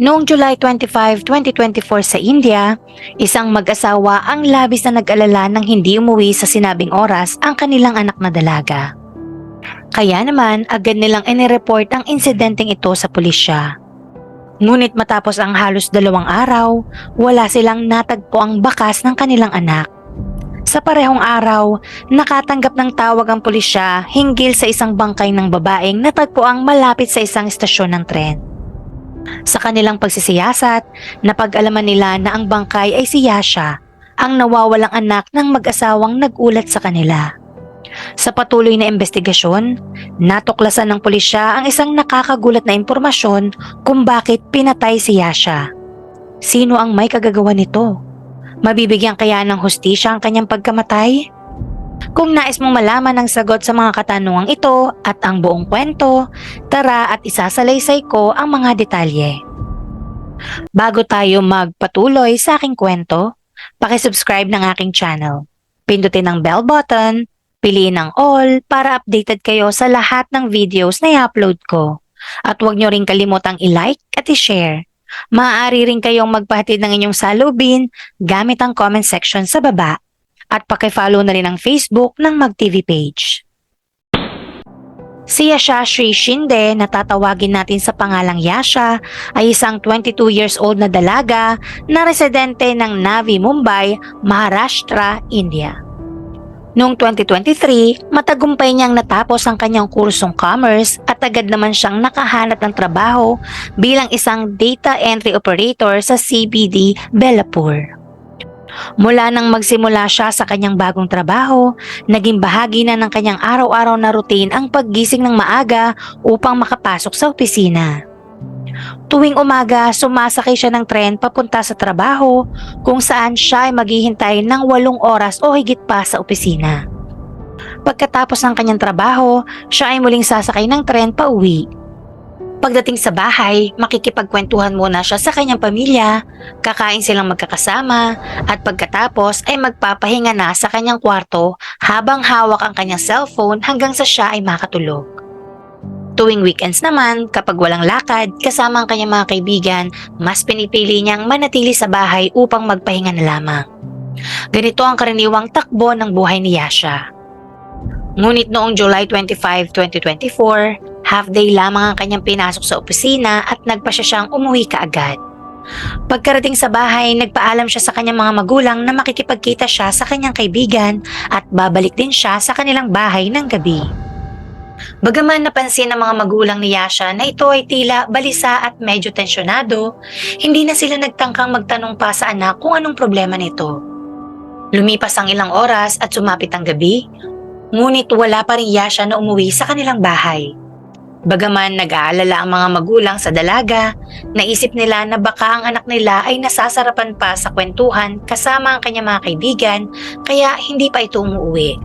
Noong July 25, 2024 sa India, isang mag-asawa ang labis na nag-alala nang hindi umuwi sa sinabing oras ang kanilang anak na dalaga. Kaya naman agad nilang inireport ang insidenteng ito sa pulisya. Ngunit matapos ang halos dalawang araw, wala silang natagpo ang bakas ng kanilang anak. Sa parehong araw, nakatanggap ng tawag ang pulisya hinggil sa isang bangkay ng babaeng natagpo ang malapit sa isang istasyon ng tren. Sa kanilang pagsisiyasat, napag-alaman nila na ang bangkay ay si Yasha, ang nawawalang anak ng mag-asawang nagulat sa kanila. Sa patuloy na investigasyon, natuklasan ng pulisya ang isang nakakagulat na impormasyon kung bakit pinatay si Yasha. Sino ang may kagagawa nito? Mabibigyan kaya ng hustisya ang kanyang pagkamatay? Kung nais mong malaman ang sagot sa mga katanungang ito at ang buong kwento, tara at isasalaysay ko ang mga detalye. Bago tayo magpatuloy sa aking kwento, pakisubscribe ng aking channel. Pindutin ang bell button, piliin ang all para updated kayo sa lahat ng videos na i-upload ko. At huwag nyo rin kalimutang i-like at i-share. Maaari rin kayong magpahatid ng inyong salubin gamit ang comment section sa baba at pakifollow na rin ang Facebook ng MagTV page. Si Yasha Sri Shinde na tatawagin natin sa pangalang Yasha ay isang 22 years old na dalaga na residente ng Navi Mumbai, Maharashtra, India. Noong 2023, matagumpay niyang natapos ang kanyang kursong commerce at agad naman siyang nakahanap ng trabaho bilang isang data entry operator sa CBD Belapur. Mula nang magsimula siya sa kanyang bagong trabaho, naging bahagi na ng kanyang araw-araw na routine ang paggising ng maaga upang makapasok sa opisina. Tuwing umaga, sumasakay siya ng tren papunta sa trabaho kung saan siya ay maghihintay ng walong oras o higit pa sa opisina. Pagkatapos ng kanyang trabaho, siya ay muling sasakay ng tren pa uwi. Pagdating sa bahay, makikipagkwentuhan muna siya sa kanyang pamilya, kakain silang magkakasama, at pagkatapos ay magpapahinga na sa kanyang kwarto habang hawak ang kanyang cellphone hanggang sa siya ay makatulog. Tuwing weekends naman, kapag walang lakad, kasama ang kanyang mga kaibigan, mas pinipili niyang manatili sa bahay upang magpahinga na lamang. Ganito ang karaniwang takbo ng buhay ni Yasha. Ngunit noong July 25, 2024, half-day lamang ang kanyang pinasok sa opisina at nagpa siya siyang umuwi kaagad. Pagkarating sa bahay, nagpaalam siya sa kanyang mga magulang na makikipagkita siya sa kanyang kaibigan at babalik din siya sa kanilang bahay ng gabi. Bagaman napansin ng mga magulang ni Yasha na ito ay tila balisa at medyo tensyonado, hindi na sila nagtangkang magtanong pa sa anak kung anong problema nito. Lumipas ang ilang oras at sumapit ang gabi, ngunit wala pa rin Yasha na umuwi sa kanilang bahay. Bagaman nag-aalala ang mga magulang sa dalaga, naisip nila na baka ang anak nila ay nasasarapan pa sa kwentuhan kasama ang kanyang mga kaibigan kaya hindi pa ito umuwi.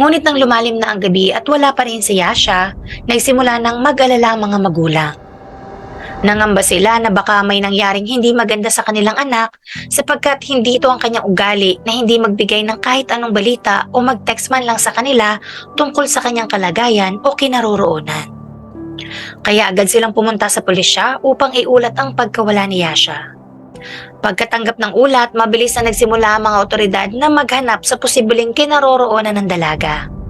Ngunit nang lumalim na ang gabi at wala pa rin si Yasha, nagsimula ng mag-alala ang mga magulang. Nangamba sila na baka may nangyaring hindi maganda sa kanilang anak sapagkat hindi ito ang kanyang ugali na hindi magbigay ng kahit anong balita o mag-text man lang sa kanila tungkol sa kanyang kalagayan o kinaroroonan. Kaya agad silang pumunta sa pulisya upang iulat ang pagkawala ni Yasha. Pagkatanggap ng ulat, mabilis na nagsimula ang mga otoridad na maghanap sa posibleng kinaroroonan ng dalaga.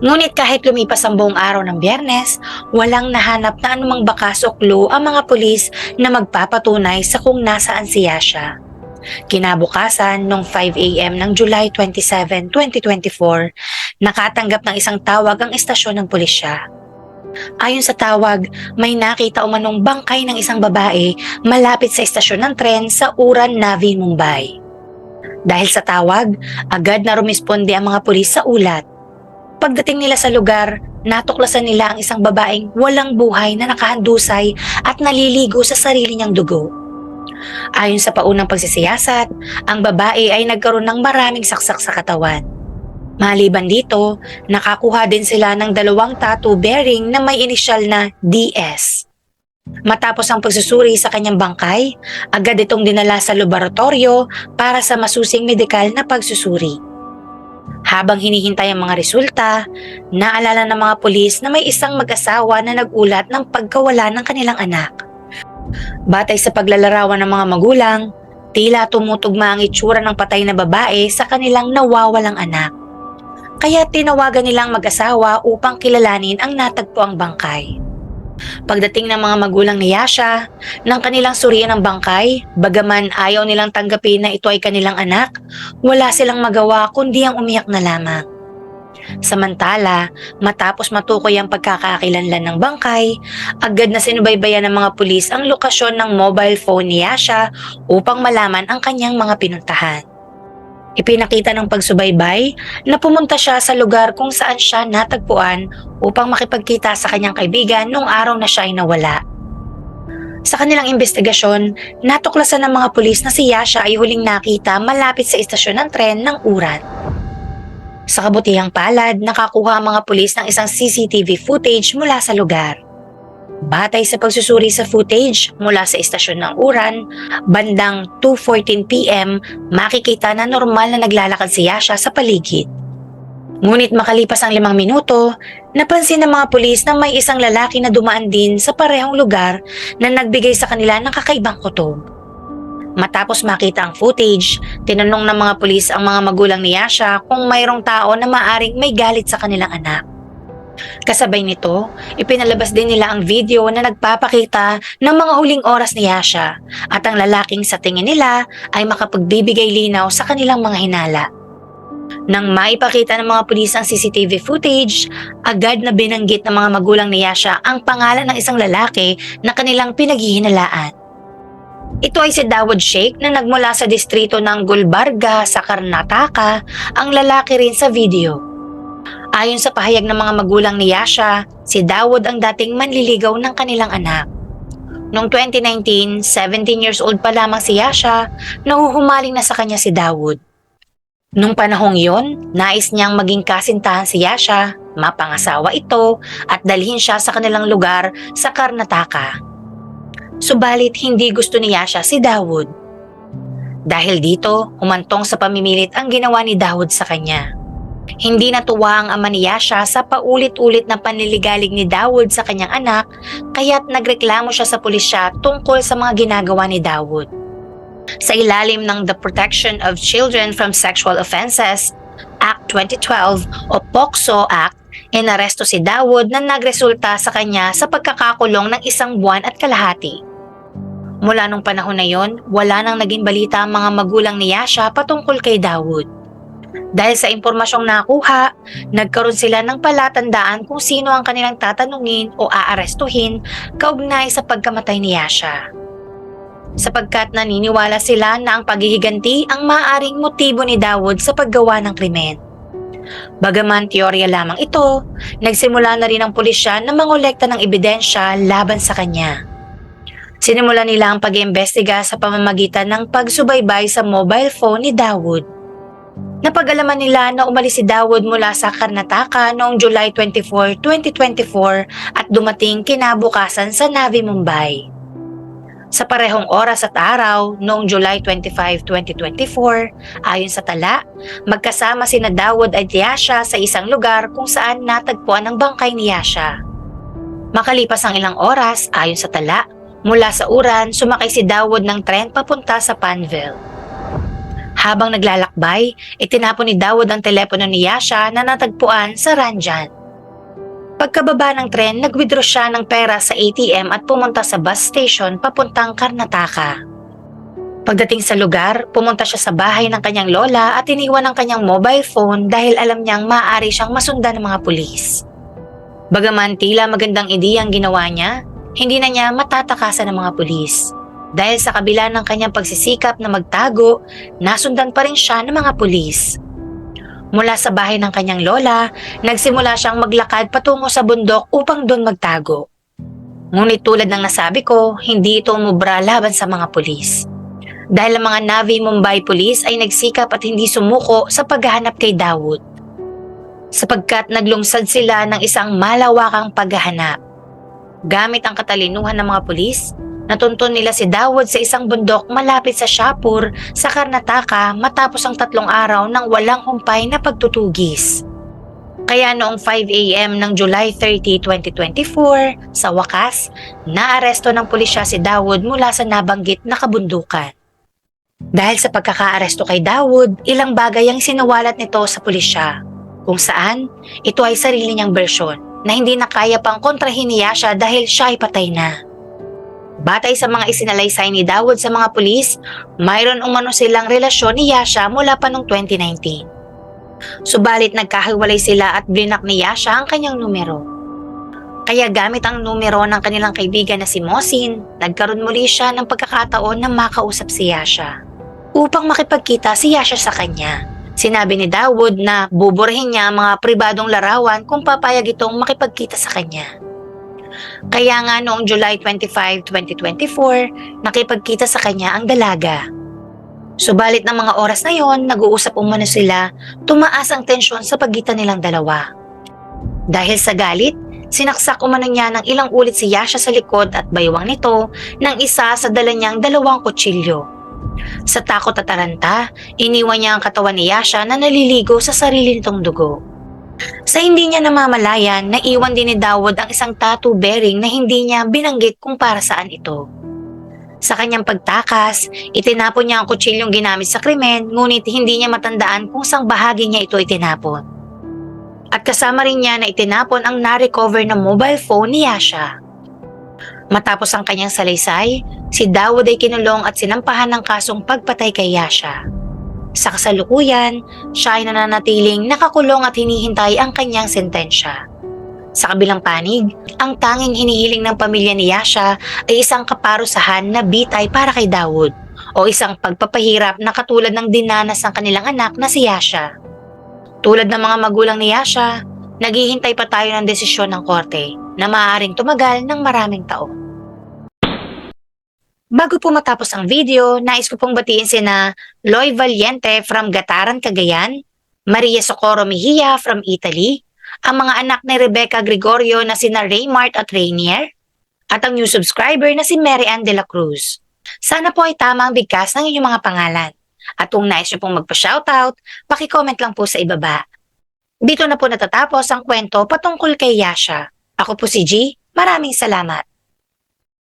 Ngunit kahit lumipas ang buong araw ng biyernes, walang nahanap na anumang bakas o clue ang mga pulis na magpapatunay sa kung nasaan si Yasha. Kinabukasan, noong 5 a.m. ng July 27, 2024, nakatanggap ng isang tawag ang estasyon ng pulisya. Ayon sa tawag, may nakita umanong bangkay ng isang babae malapit sa istasyon ng tren sa Uran Navi, Mumbai. Dahil sa tawag, agad na rumisponde ang mga pulis sa ulat. Pagdating nila sa lugar, natuklasan nila ang isang babaeng walang buhay na nakahandusay at naliligo sa sarili niyang dugo. Ayon sa paunang pagsisiyasat, ang babae ay nagkaroon ng maraming saksak sa katawan. Maliban dito, nakakuha din sila ng dalawang tattoo bearing na may inisyal na DS. Matapos ang pagsusuri sa kanyang bangkay, agad itong dinala sa laboratorio para sa masusing medikal na pagsusuri. Habang hinihintay ang mga resulta, naalala ng mga pulis na may isang mag-asawa na nagulat ng pagkawala ng kanilang anak. Batay sa paglalarawan ng mga magulang, tila tumutugma ang itsura ng patay na babae sa kanilang nawawalang anak. Kaya tinawagan nilang mag-asawa upang kilalanin ang natagpuang bangkay. Pagdating ng mga magulang ni Yasha, ng kanilang surian ng bangkay, bagaman ayaw nilang tanggapin na ito ay kanilang anak, wala silang magawa kundi ang umiyak na lamang. Samantala, matapos matukoy ang pagkakakilanlan ng bangkay, agad na sinubaybayan ng mga pulis ang lokasyon ng mobile phone ni Yasha upang malaman ang kanyang mga pinuntahan. Ipinakita ng pagsubaybay na pumunta siya sa lugar kung saan siya natagpuan upang makipagkita sa kanyang kaibigan noong araw na siya ay nawala. Sa kanilang investigasyon, natuklasan ng mga pulis na si Yasha ay huling nakita malapit sa istasyon ng tren ng Uran. Sa kabutihang palad, nakakuha ang mga pulis ng isang CCTV footage mula sa lugar. Batay sa pagsusuri sa footage mula sa istasyon ng Uran, bandang 2.14pm, makikita na normal na naglalakad si Yasha sa paligid. Ngunit makalipas ang limang minuto, napansin ng mga pulis na may isang lalaki na dumaan din sa parehong lugar na nagbigay sa kanila ng kakaibang kutob. Matapos makita ang footage, tinanong ng mga pulis ang mga magulang ni Yasha kung mayroong tao na maaring may galit sa kanilang anak. Kasabay nito, ipinalabas din nila ang video na nagpapakita ng mga huling oras ni Yasha at ang lalaking sa tingin nila ay makapagbibigay linaw sa kanilang mga hinala. Nang maipakita ng mga pulis ang CCTV footage, agad na binanggit ng mga magulang ni Yasha ang pangalan ng isang lalaki na kanilang pinaghihinalaan. Ito ay si Dawood Sheikh na nagmula sa distrito ng Gulbarga sa Karnataka, ang lalaki rin sa video. Ayon sa pahayag ng mga magulang ni Yasha, si Dawood ang dating manliligaw ng kanilang anak. Noong 2019, 17 years old pa lamang si Yasha, nahuhumaling na sa kanya si Dawood. Nung panahong yon, nais niyang maging kasintahan si Yasha, mapangasawa ito at dalhin siya sa kanilang lugar sa Karnataka. Subalit hindi gusto ni Yasha si Dawood. Dahil dito, humantong sa pamimilit ang ginawa ni Dawood sa kanya. Hindi natuwa ang ama ni Yasha sa paulit-ulit na panliligalig ni Dawood sa kanyang anak kaya't nagreklamo siya sa pulisya tungkol sa mga ginagawa ni Dawood. Sa ilalim ng The Protection of Children from Sexual Offenses, Act 2012 o POCSO Act, inaresto si Dawood na nagresulta sa kanya sa pagkakakulong ng isang buwan at kalahati. Mula nung panahon na yon, wala nang naging balita ang mga magulang ni Yasha patungkol kay Dawood. Dahil sa impormasyong nakuha, nagkaroon sila ng palatandaan kung sino ang kanilang tatanungin o aarestuhin kaugnay sa pagkamatay ni Yasha. Sapagkat naniniwala sila na ang paghihiganti ang maaaring motibo ni Dawood sa paggawa ng krimen. Bagaman teorya lamang ito, nagsimula na rin ang pulisya na mangolekta ng ebidensya laban sa kanya. Sinimula nila ang pag-iimbestiga sa pamamagitan ng pagsubaybay sa mobile phone ni Dawood. Napag-alaman nila na umalis si Dawood mula sa Karnataka noong July 24, 2024 at dumating kinabukasan sa Navi, Mumbai. Sa parehong oras at araw, noong July 25, 2024, ayon sa tala, magkasama sina Dawood at Yasha sa isang lugar kung saan natagpuan ang bangkay ni Yasha. Makalipas ang ilang oras, ayon sa tala, mula sa Uran, sumakay si Dawood ng tren papunta sa Panvel. Habang naglalakbay, itinapon ni Dawood ang telepono ni Yasha na natagpuan sa Ranjan. Pagkababa ng tren, nag-withdraw siya ng pera sa ATM at pumunta sa bus station papuntang Karnataka. Pagdating sa lugar, pumunta siya sa bahay ng kanyang lola at iniwan ang kanyang mobile phone dahil alam niyang maaari siyang masundan ng mga pulis. Bagaman tila magandang ideya ang ginawa niya, hindi na niya matatakasan ng mga pulis. Dahil sa kabila ng kanyang pagsisikap na magtago, nasundan pa rin siya ng mga pulis. Mula sa bahay ng kanyang lola, nagsimula siyang maglakad patungo sa bundok upang doon magtago. Ngunit tulad ng nasabi ko, hindi ito umubra laban sa mga pulis. Dahil ang mga Navi Mumbai Police ay nagsikap at hindi sumuko sa paghahanap kay Dawood. Sapagkat naglungsad sila ng isang malawakang paghahanap. Gamit ang katalinuhan ng mga pulis, Natuntun nila si Dawood sa isang bundok malapit sa Shapur sa Karnataka matapos ang tatlong araw ng walang humpay na pagtutugis. Kaya noong 5 a.m. ng July 30, 2024, sa wakas, naaresto ng pulisya si Dawood mula sa nabanggit na kabundukan. Dahil sa pagkakaaresto kay Dawood, ilang bagay ang sinawalat nito sa pulisya, kung saan ito ay sarili niyang bersyon na hindi na kaya pang kontrahin ni Yasha dahil siya ay patay na. Batay sa mga isinalaysay ni Dawood sa mga pulis, mayroon umano silang relasyon ni Yasha mula pa noong 2019. Subalit nagkahiwalay sila at blinak ni Yasha ang kanyang numero. Kaya gamit ang numero ng kanilang kaibigan na si Mosin, nagkaroon muli siya ng pagkakataon na makausap si Yasha. Upang makipagkita si Yasha sa kanya. Sinabi ni Dawood na buburhin niya ang mga pribadong larawan kung papayag itong makipagkita sa kanya. Kaya nga noong July 25, 2024, nakipagkita sa kanya ang dalaga. Subalit ng mga oras na yon, nag-uusap umano sila, tumaas ang tensyon sa pagitan nilang dalawa. Dahil sa galit, sinaksak umano niya ng ilang ulit si Yasha sa likod at baywang nito ng isa sa dala niyang dalawang kutsilyo. Sa takot at taranta, iniwan niya ang katawan ni Yasha na naliligo sa sarili nitong dugo. Sa hindi niya namamalayan, naiwan din ni Dawood ang isang tattoo bearing na hindi niya binanggit kung para saan ito. Sa kanyang pagtakas, itinapon niya ang kutsilyong ginamit sa krimen ngunit hindi niya matandaan kung saan bahagi niya ito itinapon. At kasama rin niya na itinapon ang na-recover na mobile phone ni Yasha. Matapos ang kanyang salaysay, si Dawood ay kinulong at sinampahan ng kasong pagpatay kay Yasha. Sa kasalukuyan, siya ay nananatiling nakakulong at hinihintay ang kanyang sentensya. Sa kabilang panig, ang tanging hinihiling ng pamilya ni Yasha ay isang kaparusahan na bitay para kay Dawood o isang pagpapahirap na katulad ng dinanas ng kanilang anak na si Yasha. Tulad ng mga magulang ni Yasha, naghihintay pa tayo ng desisyon ng korte na maaaring tumagal ng maraming taon. Bago po matapos ang video, nais ko pong batiin sina Loy Valiente from Gataran, Cagayan, Maria Socorro Mejia from Italy, ang mga anak ni Rebecca Gregorio na sina Raymart at Rainier, at ang new subscriber na si Mary Ann de la Cruz. Sana po ay tama ang bigkas ng inyong mga pangalan. At kung nais nyo pong magpa-shoutout, pakicomment lang po sa ibaba. Dito na po natatapos ang kwento patungkol kay Yasha. Ako po si G. Maraming salamat.